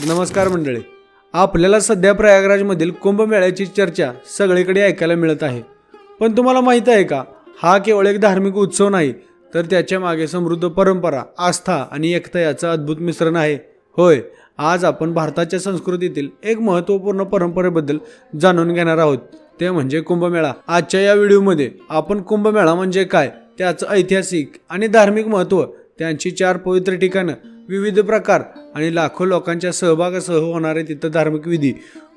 तर नमस्कार मंडळी. आपल्याला सध्या प्रयागराजमधील कुंभमेळ्याची चर्चा सगळीकडे ऐकायला मिळत आहे. पण तुम्हाला माहीत आहे का? हा केवळ एक धार्मिक उत्सव नाही तर त्याच्यामागे समृद्ध परंपरा आस्था आणि एकता याचं अद्भुत मिश्रण आहे. होय आज आपण भारताच्या संस्कृतीतील एक महत्त्वपूर्ण परंपरेबद्दल जाणून घेणार आहोत. ते म्हणजे कुंभमेळा. आजच्या या व्हिडिओमध्ये आपण कुंभमेळा म्हणजे काय त्याचं ऐतिहासिक आणि धार्मिक महत्त्व त्यांची चार पवित्र ठिकाणं विविध प्रकार आणि लाखो लोकांच्या सहभागासह होणारे तिथं धार्मिक विधी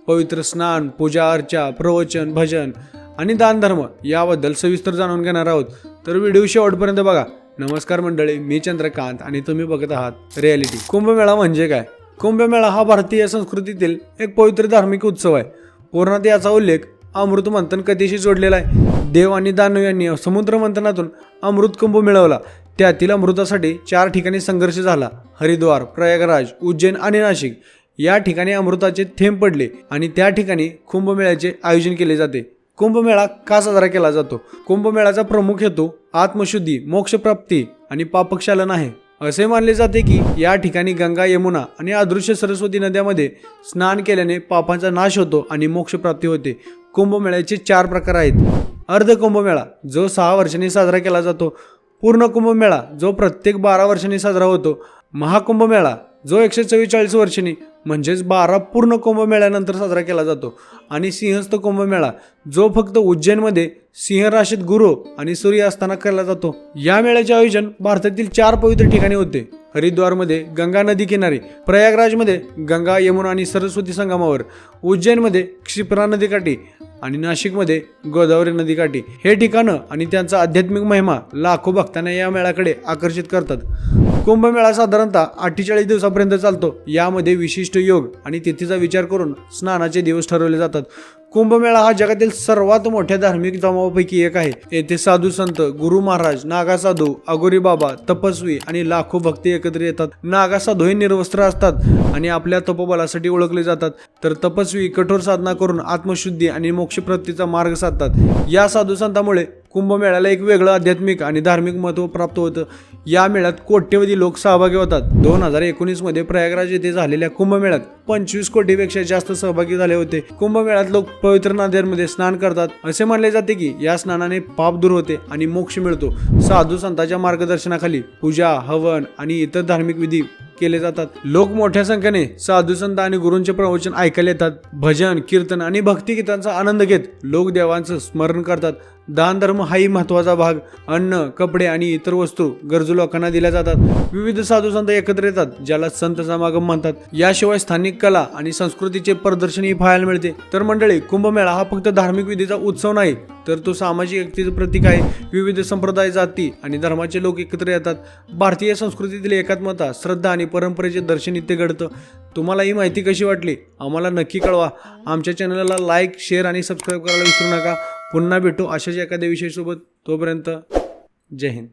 पवित्र स्नान पूजा अर्चा प्रवचन भजन आणि दानधर्म याबद्दल सविस्तर जाणून घेणार आहोत. तर व्हिडिओ शेवटपर्यंत बघा. नमस्कार मंडळी मी चंद्रकांत आणि तुम्ही बघत आहात रियालिटी कुंभमेळा म्हणजे काय? कुंभमेळा हा भारतीय संस्कृतीतील एक पवित्र धार्मिक उत्सव आहे. पूर्णात याचा उल्लेख अमृत मंथन कथेशी जोडलेला आहे. देव आणि दानव यांनी समुद्र मंथनातून अमृत कुंभ मिळवला. त्यातील अमृतासाठी चार ठिकाणी संघर्ष झाला. हरिद्वार प्रयागराज उज्जैन आणि नाशिक. या ठिकाणी अमृताचे थेंब पडले आणि त्या ठिकाणी कुंभमेळ्याचे आयोजन केले जाते. कुंभमेळा का साजरा केला जातो? कुंभमेळ्याचा प्रमुख हेतू आत्मशुद्धी मोक्षप्राप्ती आणि पापक्षालन आहे. असे मानले जाते की या ठिकाणी गंगा यमुना आणि अदृश्य सरस्वती नद्यामध्ये स्नान केल्याने पापांचा नाश होतो आणि मोक्षप्राप्ती होते. कुंभमेळ्याचे चार प्रकार आहेत. अर्ध कुंभमेळा जो सहा वर्षांनी साजरा केला जातो. पूर्ण कुंभमेळा जो प्रत्येक बारा वर्षांनी साजरा होतो. महाकुंभमेळा जो एकशे चव्वेचाळीस वर्षांनी म्हणजेच बारा पूर्ण कुंभमेळ्यानंतर साजरा केला जातो. आणि सिंहस्थ कुंभमेळा जो फक्त उज्जैनमध्ये सिंह राशीत गुरु आणि सूर्य असताना केला जातो. या मेळ्याचे आयोजन भारतातील चार पवित्र ठिकाणी होते. हरिद्वारमध्ये गंगा नदी किनारी प्रयागराजमध्ये गंगा यमुना आणि सरस्वती संगमावर उज्जैनमध्ये क्षिप्रा नदीकाठी आणि नाशिकमध्ये गोदावरी नदीकाठी हे ठिकाणं आणि त्यांचा आध्यात्मिक महिमा लाखो भक्तांना या मेळ्याकडे आकर्षित करतात. कुंभमेळा साधारणतः अठ्ठेचाळीस दिवसापर्यंत चालतो. यामध्ये विशिष्ट योग आणि तिथीचा विचार करून स्नानाचे दिवस ठरवले जातात. कुंभमेळा हा जगातील सर्वात मोठ्या धार्मिक जमावापैकी एक आहे. येथे साधू संत गुरु महाराज नागा साधू अगोरी बाबा तपस्वी आणि लाखो भक्ती एकत्र येतात. नागा साधू हे निर्वस्त्र असतात आणि आपल्या तपोबलासाठी ओळखले जातात. तर तपस्वी कठोर साधना करून आत्मशुद्धी आणि मोक्षप्राप्तीचा मार्ग साधतात. या साधू संतामुळे कुंभमेळ्याला एक वेगळं आध्यात्मिक आणि धार्मिक महत्त्व प्राप्त होतं. या मेळ्यात कोट्यवधी लोक सहभागी होतात. दोन हजार एकोणीसमध्ये प्रयागराज येथे झालेल्या कुंभमेळ्यात पंचवीस कोटीपेक्षा जास्त सहभागी झाले होते. कुंभमेळ्यात लोक पवित्र नद्यांमध्ये स्नान करतात. असे मानले जाते की या स्नानाने पाप दूर होते आणि मोक्ष मिळतो. साधू संतांच्या मार्गदर्शनाखाली पूजा हवन आणि इतर धार्मिक विधी केले जातात. लोक मोठ्या संख्येने साधू संत आणि गुरूंचे प्रवचन ऐकायला येतात. भजन कीर्तन आणि भक्तिगीतांचा आनंद घेत लोक देवांचं स्मरण करतात. दान धर्म हाही महत्त्वाचा भाग. अन्न कपडे आणि इतर वस्तू गरजू लोकांना दिल्या जातात. विविध साधू संत एकत्र येतात ज्याला संत समागम म्हणतात. याशिवाय स्थानिक कला आणि संस्कृतीचे प्रदर्शनही पाहायला मिळते. तर मंडळी कुंभमेळा हा फक्त धार्मिक विधीचा उत्सव नाही तर तो सामाजिक एकतेचं प्रतीक आहे. विविध संप्रदाय जाती आणि धर्माचे लोक एकत्र येतात. भारतीय संस्कृतीतील एकात्मता श्रद्धा आणि परंपरेचे दर्शन इथे घडतं. तुम्हाला ही माहिती कशी वाटली? आम्हाला नक्की कळवा. आमच्या चॅनलला लाईक शेअर आणि सबस्क्राईब करायला विसरू नका. पुन्हा भेटू अशाच एखाद्या विषयासोबत तोपर्यंत जय हिंद.